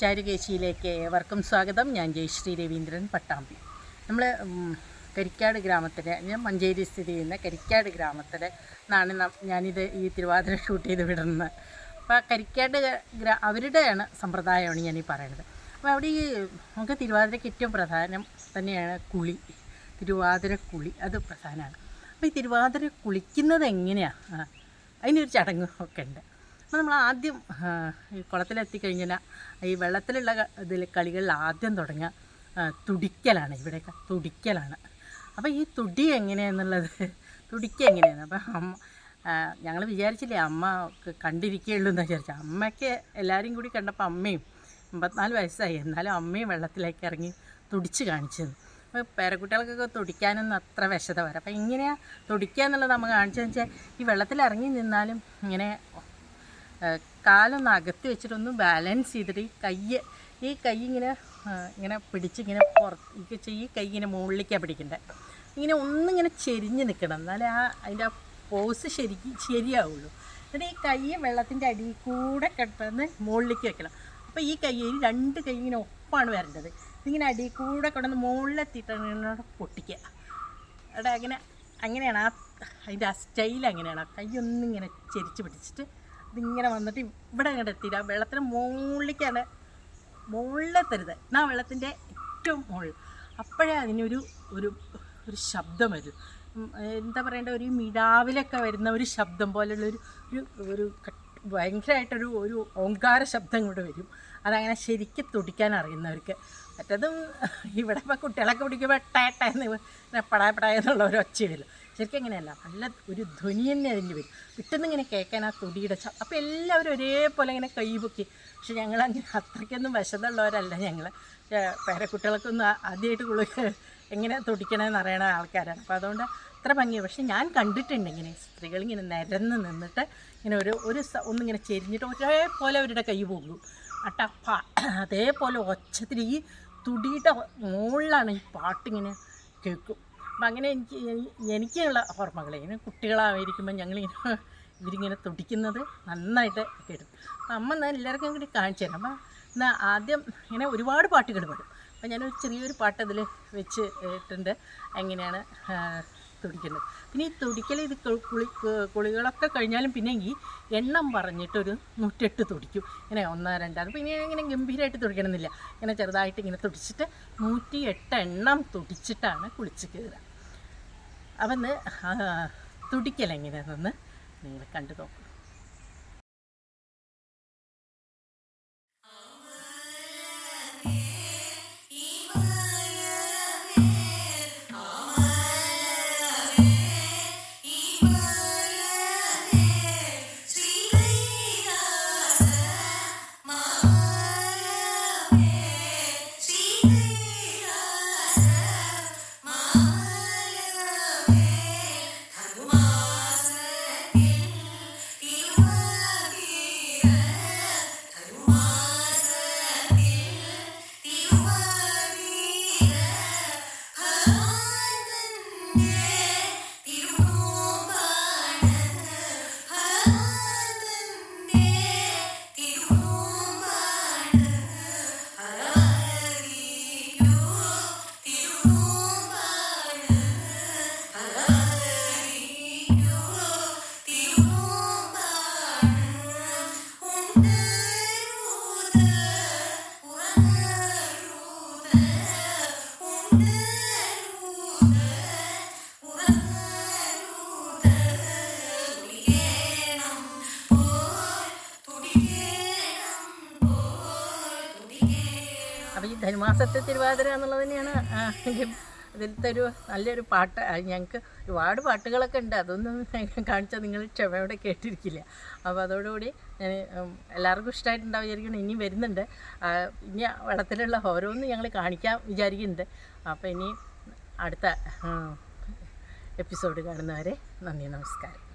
ചാരുകേശിയിലേക്ക് ഏവർക്കും സ്വാഗതം. ഞാൻ ജയശ്രീ രവീന്ദ്രൻ പട്ടാമ്പി. നമ്മൾ കരിക്കാട് ഗ്രാമത്തിലെ ഞാൻ മഞ്ചേരി സ്ഥിതി ചെയ്യുന്ന കരിക്കാട് ഗ്രാമത്തിലെ നിന്നാണ് ഞാനിത് ഈ തിരുവാതിര ഷൂട്ട് ചെയ്ത് വിടുന്നത്. അപ്പോൾ ആ കരിക്കാട് ഗ്രാ അവരുടെയാണ് സമ്പ്രദായമാണ് ഞാനീ പറയുന്നത് അപ്പോൾ അവിടെ ഈ നമുക്ക് തിരുവാതിരയ്ക്ക് ഏറ്റവും പ്രധാനം തന്നെയാണ് കുളി. തിരുവാതിര കുളി അത് പ്രധാനമാണ്. അപ്പോൾ ഈ തിരുവാതിര കുളിക്കുന്നത് എങ്ങനെയാണ് അതിനൊരു ചടങ്ങ് ഒക്കെ ഉണ്ട്. അപ്പോൾ നമ്മൾ ആദ്യം ഈ കുളത്തിലെത്തിക്കഴിഞ്ഞാൽ ഈ വെള്ളത്തിലുള്ള ഇതിൽ കളികളിൽ ആദ്യം തുടങ്ങുക. തുടിക്കലാണ് ഇവിടെയൊക്കെ തുടിക്കലാണ്. അപ്പോൾ ഈ തുടി എങ്ങനെയാണെന്നുള്ളത് തുടിക്ക എങ്ങനെയാണ്? അപ്പം അമ്മ ഞങ്ങൾ വിചാരിച്ചില്ലേ അമ്മ കണ്ടിരിക്കുകയുള്ളൂ എന്ന് വിചാരിച്ചു. അമ്മയ്ക്ക് എല്ലാവരും കൂടി കണ്ടപ്പോൾ അമ്മയും അമ്പത്തിനാല് വയസ്സായി. എന്നാലും അമ്മയും വെള്ളത്തിലേക്ക് ഇറങ്ങി തുടിച്ച് കാണിച്ചത് അപ്പോൾ പേരക്കുട്ടികൾക്കൊക്കെ തുടിക്കാനൊന്നും അത്ര വിശത വരാം. അപ്പം ഇങ്ങനെയാണ് തുടിക്കുക എന്നുള്ളത് നമ്മൾ കാണിച്ചതെന്ന് വെച്ചാൽ ഈ വെള്ളത്തിൽ ഇറങ്ങി നിന്നാലും ഇങ്ങനെ കാലൊന്ന് അകത്ത് വെച്ചിട്ടൊന്ന് ബാലൻസ് ചെയ്തിട്ട് ഈ കൈ ഈ കൈ ഇങ്ങനെ ഇങ്ങനെ പിടിച്ച് ഇങ്ങനെ പുറത്ത് ഈ കൈ ഇങ്ങനെ മുകളിലേക്കാണ് പിടിക്കണ്ടേ. ഇങ്ങനെ ഒന്നിങ്ങനെ ചെരിഞ്ഞ് നിൽക്കണം എന്നാലേ ആ അതിന്റെ ആ പോസ് ശരിക്കും ശരിയാവുള്ളൂ. എന്നിട്ട് ഈ കൈ വെള്ളത്തിന്റെ അടിയിൽ കൂടെ കിടന്ന് മുകളിലേക്ക് വെക്കണം. അപ്പോൾ ഈ കൈ രണ്ട് കൈ ഇങ്ങനെ ഒപ്പാണ് വരേണ്ടത്. ഇതിങ്ങനെ അടിയിൽ കൂടെ കിടന്ന് മുകളിലെത്തിയിട്ടാണ് പൊട്ടിക്കുക. അവിടെ അങ്ങനെ അങ്ങനെയാണ് ആ അതിന്റെ ആ സ്റ്റൈൽ അങ്ങനെയാണ്. കൈ ഒന്നിങ്ങനെ ചെരിച്ച് പിടിച്ചിട്ട് ഇതിങ്ങനെ വന്നിട്ട് ഇവിടെ അങ്ങോട്ട് എത്തിയില്ല. വെള്ളത്തിന് മുകളിലേക്കാണ് മുകളിലെത്തരുത്. എന്നാൽ വെള്ളത്തിന്റെ ഏറ്റവും മുകളിൽ. അപ്പോഴേ അതിനൊരു ഒരു ഒരു ശബ്ദം വരും. എന്താ പറയേണ്ട ഒരു മിടാവിലൊക്കെ വരുന്ന ഒരു ശബ്ദം പോലെയുള്ള ഒരു ഒരു ഭയങ്കരമായിട്ടൊരു ഒരു ഓങ്കാര ശബ്ദം കൂടെ വരും. അതങ്ങനെ ശരിക്കും തുടിക്കാൻ അറിയുന്നവർക്ക്. മറ്റതും ഇവിടെ ഇപ്പോൾ കുട്ടികളൊക്കെ പിടിക്കുമ്പോൾ എട്ടായിട്ടായിരുന്നു ഇങ്ങനെ പടായ പടായ എന്നുള്ള ഒരു ഒച്ചയില്ല ശരിക്കും അങ്ങനെയല്ല നല്ല ഒരു ധ്വനി തന്നെ അതിന്റെ വരും പെട്ടെന്ന് ഇങ്ങനെ കേൾക്കാൻ ആ തുടിയുടെ അപ്പോൾ എല്ലാവരും ഒരേപോലെ ഇങ്ങനെ കൈപൊക്കി പക്ഷെ ഞങ്ങൾ അങ്ങനെ അത്രയ്ക്കൊന്നും വശതുള്ളവരല്ല ഞങ്ങൾ പേരക്കുട്ടികൾക്കൊന്നും ആദ്യമായിട്ട് കുളി എങ്ങനെ തുടിക്കണമെന്ന് അറിയണ ആൾക്കാരാണ്. അപ്പോൾ അതുകൊണ്ട് അത്ര ഭംഗിയാണ് പക്ഷെ ഞാൻ കണ്ടിട്ടുണ്ട് ഇങ്ങനെ സ്ത്രീകൾ ഇങ്ങനെ നിരന്ന് നിന്നിട്ട് ഇങ്ങനെ ഒരു ഒരു ഒന്നിങ്ങനെ ചെരിഞ്ഞിട്ട് ഒരേപോലെ അവരുടെ കൈ പോകും അട്ട അതേപോലെ ഒച്ചത്തിൽ ഈ തുടിയുടെ മുകളിലാണ് ഈ പാട്ടിങ്ങനെ കേൾക്കും. അപ്പം അങ്ങനെ എനിക്ക് എനി- എനിക്കുള്ള ഓർമ്മകൾ ഇങ്ങനെ കുട്ടികളായിരിക്കുമ്പോൾ ഞങ്ങളിങ്ങനെ ഇവരിങ്ങനെ തുടിക്കുന്നത് നന്നായിട്ട് കേട്ടു. അപ്പം അമ്മ എന്നാൽ എല്ലാവർക്കും കൂടി കാണിച്ചു തരാം. അപ്പം എന്നാൽ ആദ്യം ഇങ്ങനെ ഒരുപാട് പാട്ടുകൾ പാടും. അപ്പം ഞാനൊരു ചെറിയൊരു പാട്ട് അതിൽ വെച്ച് ഇട്ടുണ്ട് എങ്ങനെയാണ് തുടിക്കുന്നത്. പിന്നെ ഈ തുടിക്കൽ ഇത് കുളി കുളികളൊക്കെ കഴിഞ്ഞാലും പിന്നെ ഈ എണ്ണം പറഞ്ഞിട്ടൊരു നൂറ്റെട്ട് തുടിക്കും. ഇങ്ങനെ ഒന്ന് രണ്ട് അത് പിന്നെ ഇങ്ങനെ ഗംഭീരമായിട്ട് തുടിക്കണമെന്നില്ല. ഇങ്ങനെ ചെറുതായിട്ട് ഇങ്ങനെ തുടിച്ചിട്ട് നൂറ്റി എട്ട് എണ്ണം തുടിച്ചിട്ടാണ് കുളിച്ച് കയറുക അപ്പം തുടിക്കൽ എങ്ങനെയാണെന്ന് നിങ്ങൾ കണ്ടു നോക്കും. അപ്പോൾ ഈ ധനുമാസത്തെ തിരുവാതിര എന്നുള്ളത് തന്നെയാണ് ഇതിലത്തെ ഒരു നല്ലൊരു പാട്ട്. ഞങ്ങൾക്ക് ഒരുപാട് പാട്ടുകളൊക്കെ ഉണ്ട്. അതൊന്നും കാണിച്ചാൽ നിങ്ങൾ ക്ഷമയോടെ കേട്ടിരിക്കില്ല. അപ്പോൾ അതോടുകൂടി ഞാൻ എല്ലാവർക്കും ഇഷ്ടമായിട്ടുണ്ടാവും വിചാരിക്കണം ഇനി വരുന്നുണ്ട്. ഇനി വെള്ളത്തിലുള്ള ഓരോന്നും ഞങ്ങൾ കാണിക്കാൻ വിചാരിക്കുന്നുണ്ട്. അപ്പോൾ ഇനി അടുത്ത എപ്പിസോഡ് കാണുന്നവരെ നന്ദി നമസ്കാരം.